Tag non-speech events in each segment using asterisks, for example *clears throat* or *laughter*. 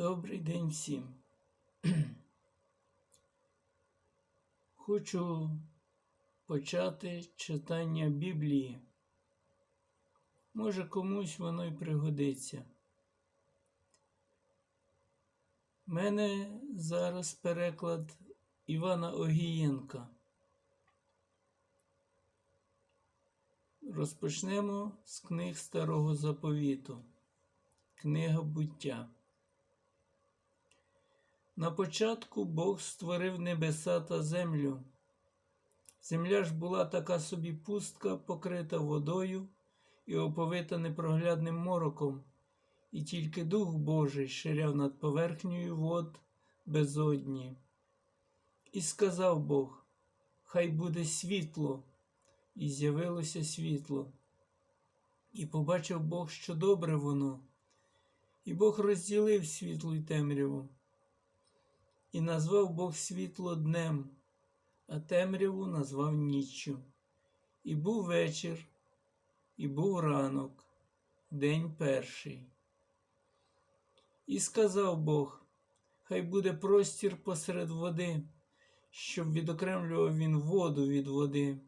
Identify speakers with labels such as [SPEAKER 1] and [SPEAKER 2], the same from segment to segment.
[SPEAKER 1] Добрий день всім. *clears throat* Хочу почати читання Біблії. Може, комусь воно й пригодиться. У мене зараз переклад Івана Огієнка. Розпочнемо з книг Старого Заповіту. Книга буття. На початку Бог створив небеса та землю. Земля ж була така собі пустка, покрита водою і оповита непроглядним мороком, і тільки Дух Божий ширяв над поверхнею вод безодні. І сказав Бог: Хай буде світло, і з'явилося світло. І побачив Бог, що добре воно, і Бог розділив світло й темряву. І назвав Бог світло днем, а темряву назвав ніччю. І був вечір, і був ранок, день перший. І сказав Бог: Хай буде простір посеред води, щоб відокремлював він воду від води.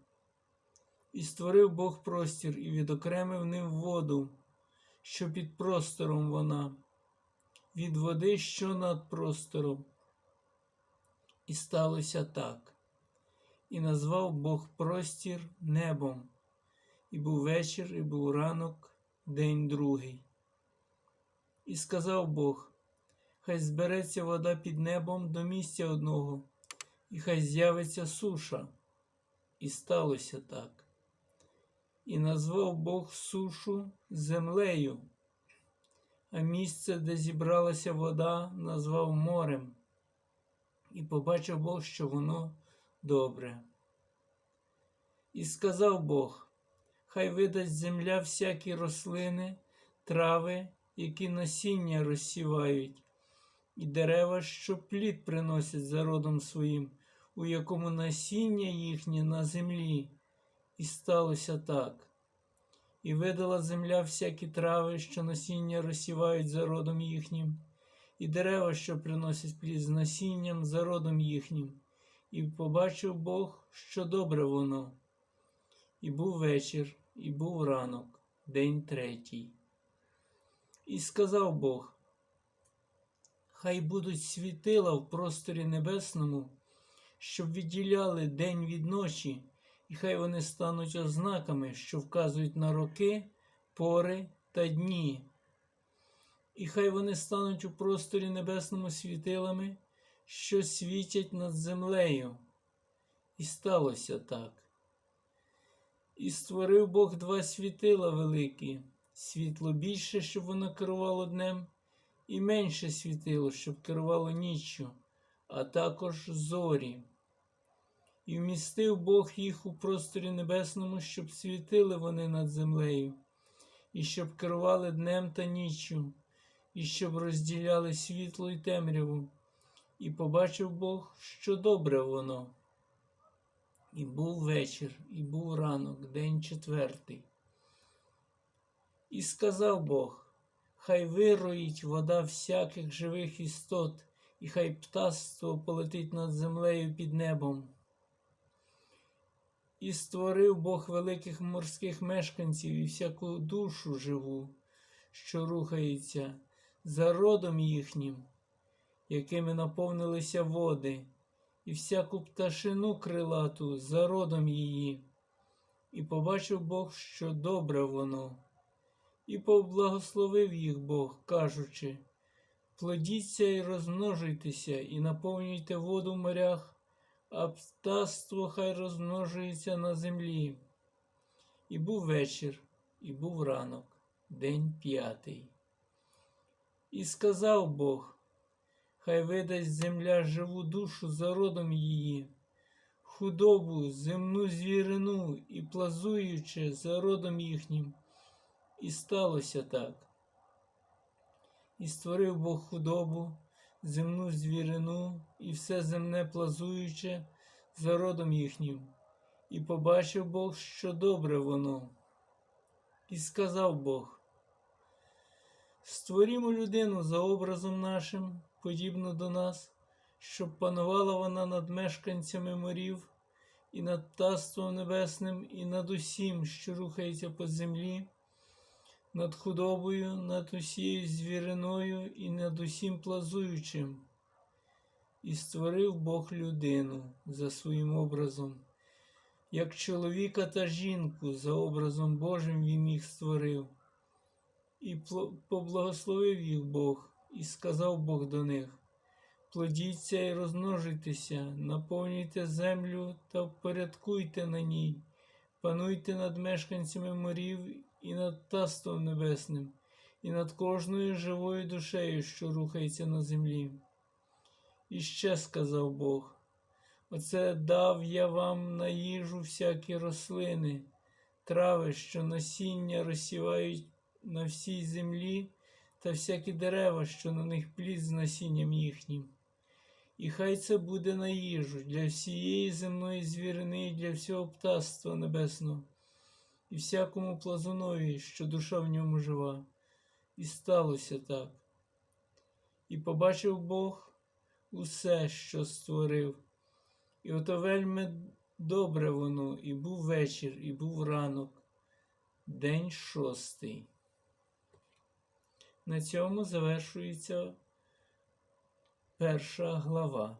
[SPEAKER 1] І створив Бог простір і відокремив ним воду, що під простором вона, від води, що над простором. І сталося так. І назвав Бог простір небом, і був вечір, і був ранок, день другий. І сказав Бог: Хай збереться вода під небом до місця одного, і хай з'явиться суша. І сталося так. І назвав Бог сушу землею, а місце, де зібралася вода, назвав морем і побачив Бог, що воно добре. І сказав Бог, хай видасть земля всякі рослини, трави, які насіння розсівають, і дерева, що плід приносять за родом своїм, у якому насіння їхнє на землі. І сталося так. І видала земля всякі трави, що насіння розсівають за родом їхнім і дерева, що приносять плід з насінням за родом їхнім, і побачив Бог, що добре воно. І був вечір, і був ранок, день третій. І сказав Бог: Хай будуть світила в просторі небесному, щоб відділяли день від ночі, і хай вони стануть ознаками, що вказують на роки, пори та дні і хай вони стануть у просторі небесному світилами, що світять над землею. І сталося так. І створив Бог два світила великі, світло більше, щоб воно керувало днем, і менше світило, щоб керувало ніччю, а також зорі. І вмістив Бог їх у просторі небесному, щоб світили вони над землею, і щоб керували днем та ніччю, і щоб розділяли світло і темряву, і побачив Бог, що добре воно. І був вечір, і був ранок, день четвертий. І сказав Бог, хай вироїть вода всяких живих істот, і хай птаство полетить над землею під небом. І створив Бог великих морських мешканців і всяку душу живу, що рухається, за родом їхнім, якими наповнилися води, і всяку пташину крилату за родом її, і побачив Бог, що добре воно, і поблагословив їх Бог, кажучи: плодіться і розмножуйтеся, і наповнюйте воду в морях, а птаство хай розмножується на землі. І був вечір, і був ранок, день п'ятий. І сказав Бог, хай видасть земля живу душу за родом її, худобу, земну звірину і плазуюче за родом їхнім. І сталося так. І створив Бог худобу, земну звірину і все земне плазуюче за родом їхнім, і побачив Бог, що добре воно. І сказав Бог. Створімо людину за образом нашим, подібно до нас, щоб панувала вона над мешканцями морів, і над птаством небесним, і над усім, що рухається по землі, над худобою, над усією звіриною і над усім плазуючим. І створив Бог людину за своїм образом, як чоловіка та жінку за образом Божим він їх створив. І поблагословив їх Бог, і сказав Бог до них: Плодіться і розмножуйтеся, наповнюйте землю та впорядкуйте на ній, пануйте над мешканцями морів і над птаством небесним, і над кожною живою душею, що рухається на землі. І ще сказав Бог: Оце дав я вам на їжу всякі рослини, трави, що насіння розсівають на всій землі, та всякі дерева, що на них плід з насінням їхнім. І хай це буде на їжу для всієї земної звірини і для всього птаства небесного, і всякому плазунові, що душа в ньому жива. І сталося так. І побачив Бог усе, що створив, і ото вельми добре воно, і був вечір, і був ранок, день шостий. На цьому завершується перша глава.